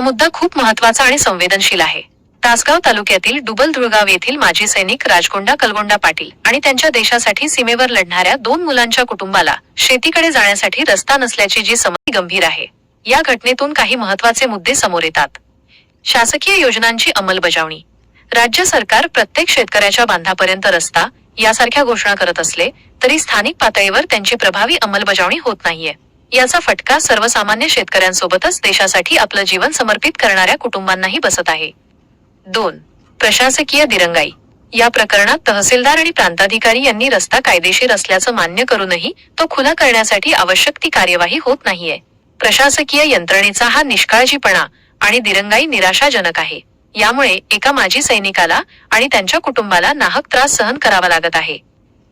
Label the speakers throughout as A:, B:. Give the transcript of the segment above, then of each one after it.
A: हा मुद्दा खूप महत्त्वाचा आणि संवेदनशील आहे. तासगाव तालुक्यातील डुबल धुळगाव येथील माजी सैनिक राजकोंडा कलगोंडा पाटील आणि त्यांच्या देशासाठी सीमेवर लढणाऱ्या दोन मुलांच्या कुटुंबाला शेतीकडे जाण्यासाठी रस्ता नसल्याची जी समस्या गंभीर आहे या घटनेतून काही महत्त्वाचे मुद्दे समोर येतात. शासकीय योजनांची अंमलबजावणी. राज्य सरकार प्रत्येक शेतकऱ्याच्या बांधापर्यंत रस्ता यासारख्या घोषणा करत असले तरी स्थानिक पातळीवर त्यांची प्रभावी अंमलबजावणी होत नाहीये. याचा फटका सर्वसामान्य शेतकऱ्यांसोबतच देशासाठी आपलं जीवन समर्पित करणाऱ्या कुटुंबांनाही बसत आहे. दोन प्रशासकीय दिरंगाई. या प्रकरणात तहसीलदार आणि प्रांताधिकारी यांनी रस्ता कायदेशीर असल्याचं मान्य करूनही तो खुला करण्यासाठी आवश्यक ती कार्यवाही होत नाहीये. प्रशासकीय यंत्रणेचा हा निष्काळजीपणा आणि दिरंगाई निराशाजनक आहे. यामुळे एका माजी सैनिकाला आणि त्यांच्या कुटुंबाला नाहक त्रास सहन करावा लागत आहे.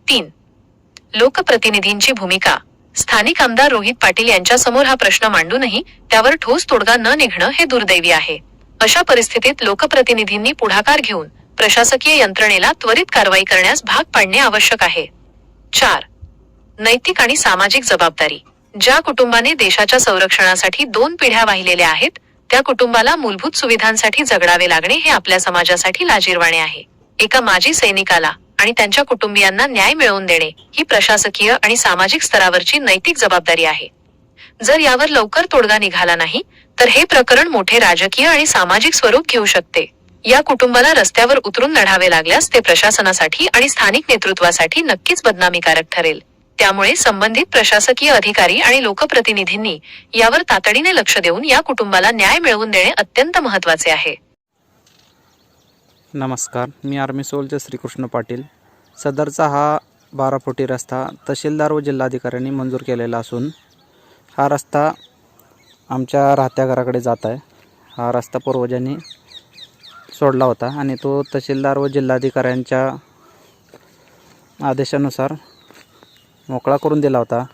A: तीन लोकप्रतिनिधींची भूमिका. स्थानिक आमदार रोहित पाटील यांच्या समोर हा प्रश्न मांडूनही त्यावर ठोस तोडगा न निघणं हे दुर्दैवी आहे. अशा परिस्थितीत लोकप्रतिनिधींनी पुढाकार घेऊन प्रशासकीय यंत्रणेला त्वरित कारवाई करण्यास भाग पाडणे आवश्यक आहे. चार. नैतिक आणि सामाजिक जबाबदारी. ज्या कुटुंबाने देशाच्या संरक्षणासाठी दोन पिढ्या वाहिलेल्या आहेत त्या कुटुंबाला मूलभूत सुविधांसाठी जगडावे लागणे हे आपल्या समाजासाठी लाजीरवाणे आहे. एका माजी सैनिकाला आणि त्यांच्या कुटुंबियांना न्याय मिळवून देणे ही प्रशासकीय आणि सामाजिक स्तरावरची नैतिक जबाबदारी आहे. जर यावर लवकर तोडगा निघाला नाही तर हे प्रकरण मोठे राजकीय आणि सामाजिक स्वरूप घेऊ शकते. या कुटुंबाला रस्त्यावर उतरून लढावे लागल्यास ते प्रशासनासाठी आणि स्थानिक नेतृत्वासाठी नक्कीच बदनामीकारक ठरेल. त्यामुळे संबंधित प्रशासकीय अधिकारी आणि लोकप्रतिनिधींनी यावर तातडीने लक्ष देऊन या कुटुंबाला न्याय मिळवून देणे अत्यंत महत्त्वाचे आहे.
B: नमस्कार मी आर्मी सोलचे श्रीकृष्ण पाटील. सदरचा हा बारा फुटी रस्ता तहसीलदार व जिल्हाधिकाऱ्यांनी मंजूर केलेला असून हा रस्ता आमच्या राहत्या घराकडे जात आहे. हा रस्ता पूर्वजांनी सोडला होता आणि तो तहसीलदार व जिल्हाधिकाऱ्यांच्या आदेशानुसार मोकळा करून दिला होता.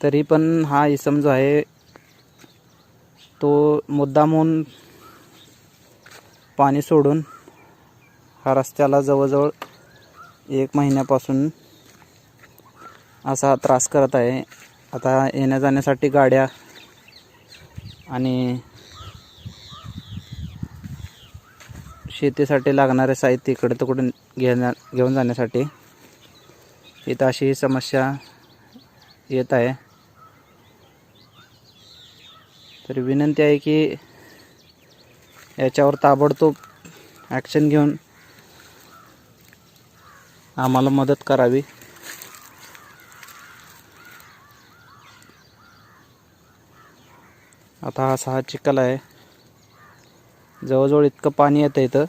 B: तरी पण हा इसम जो आहे तो मुद्दामून पाणी सोडून हा रस्त्याला जवळजवळ एक महिन्यापासून असा त्रास करत आहे. आता येण्या जाण्यासाठी गाड्या आणि शेतीसाठी लागणारे साहित्य इकडे तिकडून घेण्या घेऊन जाण्यासाठी इथं अशी ही समस्या येत आहे. तर विनंती आहे की याच्यावर ताबडतोब ॲक्शन घेऊन आम्हाला मदत करावी. आता हा सहा चिखल आहे. जवळजवळ इतकं पाणी येतं इथं.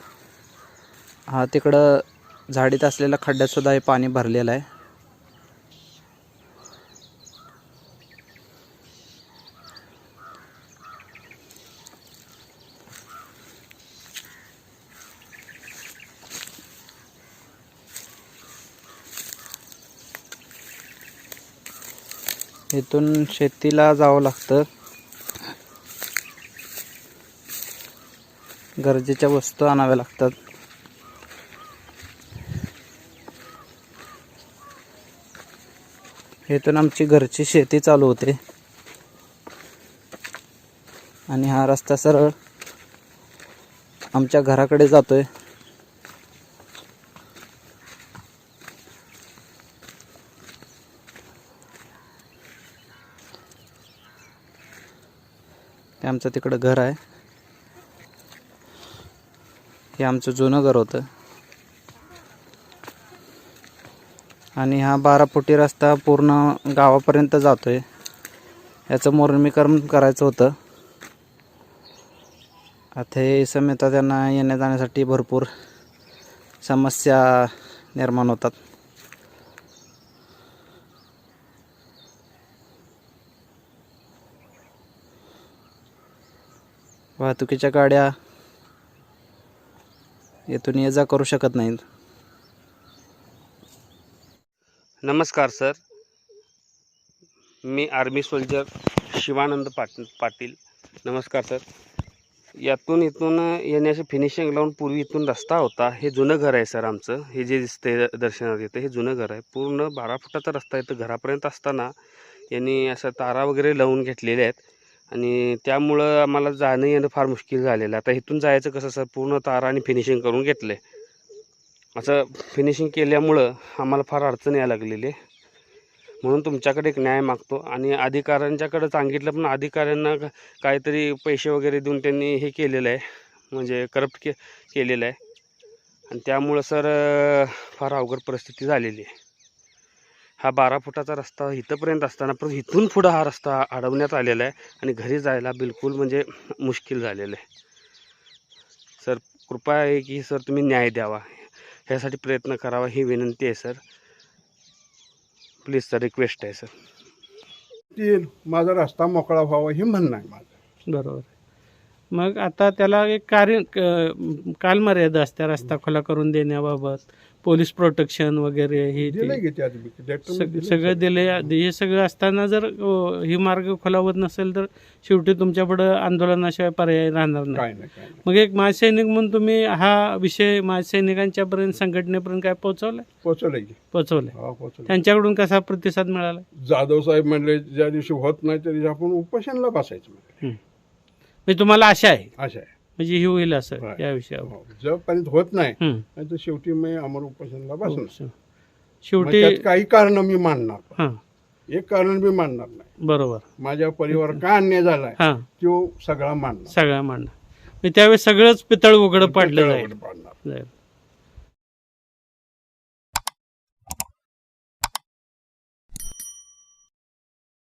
B: हा तिकडं झाडीत असलेल्या खड्ड्यातसुद्धा हे पाणी भरलेलं आहे. इथून शेतीला जावं लागतं. गरजेच्या वस्तू आणाव्या लागतात. इथून आमची घरची शेती चालू होते. आणि हा रस्ता सरळ आमच्या घराकडे जातोय. हे आमचं तिकडं घर आहे. हे आमचं जुनं घर होतं. आणि हा बारा फुटी रस्ता पूर्ण गावापर्यंत जातो आहे याचं मोर्मीकरण करायचं होतं. आता हे समेता त्यांना येण्या जाण्यासाठी भरपूर समस्या निर्माण होतात. वाहतुकीच्या गाड्या येथून ये जा करू शकत नाहीत.
C: नमस्कार सर. मी आर्मी सोल्जर शिवानंद पाट पाटील. नमस्कार सर. यातून इथून येण्याची फिनिशिंग लावून पूर्वी इथून रस्ता होता. हे जुनं घर आहे सर आमचं. हे जे दिसते दर्शनात येतं हे जुनं घर आहे. पूर्ण बारा फुटाचा रस्ता इथं घरापर्यंत असताना यांनी असं तारा वगैरे लावून घेतलेले आहेत. आणि त्यामुळं आम्हाला जाणं येणं फार मुश्किल झालेलं आता इथून जायचं कसं सर पूर्ण तारा आणि फिनिशिंग करून घेतलं आहे असं फिनिशिंग केल्यामुळं आम्हाला फार अडचण यायला लागलेली आहे. म्हणून तुमच्याकडे एक न्याय मागतो आणि अधिकाऱ्यांच्याकडं सांगितलं पण अधिकाऱ्यांना काहीतरी पैसे वगैरे देऊन त्यांनी हे केलेलं आहे. म्हणजे करप्ट के केलेलं आहे. आणि त्यामुळं सर फार अवघड परिस्थिती झालेली आहे. हा बारा फुटाचा रस्ता इथंपर्यंत असताना पण इथून पुढं हा रस्ता अडवण्यात आलेला आहे आणि घरी जायला बिलकुल म्हणजे मुश्किल झालेलं आहे. सर कृपा आहे की सर तुम्ही न्याय द्यावा. ह्यासाठी प्रयत्न करावा ही विनंती आहे सर. प्लीज सर रिक्वेस्ट आहे सर.
D: येईल. माझा रस्ता मोकळा व्हावा हे म्हणणं आहे माझं.
E: बरोबर. मग आता त्याला एक कार्य कालमर्यादा असते रस्ता खुला करून देण्याबाबत पोलीस प्रोटेक्शन वगैरे हे ते.
D: दिलं की त्या आधी? लेटर मी
E: सग-
D: दिलं
E: सगळं दिले हे. सगळं असताना जर ही मार्ग खुला होत नसेल तर शेवटी तुमच्यापुढं आंदोलनाशिवाय पर्याय राहणार नाही. मग एक माझसैनिक म्हणून तुम्ही हा विषय माझसैनिकांच्यापर्यंत संघटनेपर्यंत काय पोहोचवलाय? पोहोचवलाय
D: पोचवलं
E: त्यांच्याकडून कसा प्रतिसाद मिळाला?
D: जाधव साहेब म्हणले ज्या दिवशी होत नाही त्या दिवशी आपण उपोषणला बसायचं
E: म्हणजे तुम्हाला आशा आहे?
D: असं आहे.
E: म्हणजे ही होईल असं. या विषयावर.
D: हो. जोपर्यंत होत नाही
E: हम्म.
D: तर शेवटी मी अमर उपोषणला बसणार मग
E: हो, शेवटी
D: त्यात काही कारण मी मांडणार
E: हां.
D: एक कारण मी मांडणार नाही.
E: बरोबर.
D: माझ्या परिवार का अन्याय झालाय
E: हां.
D: तो सगळा मांडणार
E: सगळ्या मांडणं म्हणजे त्यावेळेस सगळंच पितळ उघडं पाडलं जाईल.
D: पाडणार.
E: जाईल.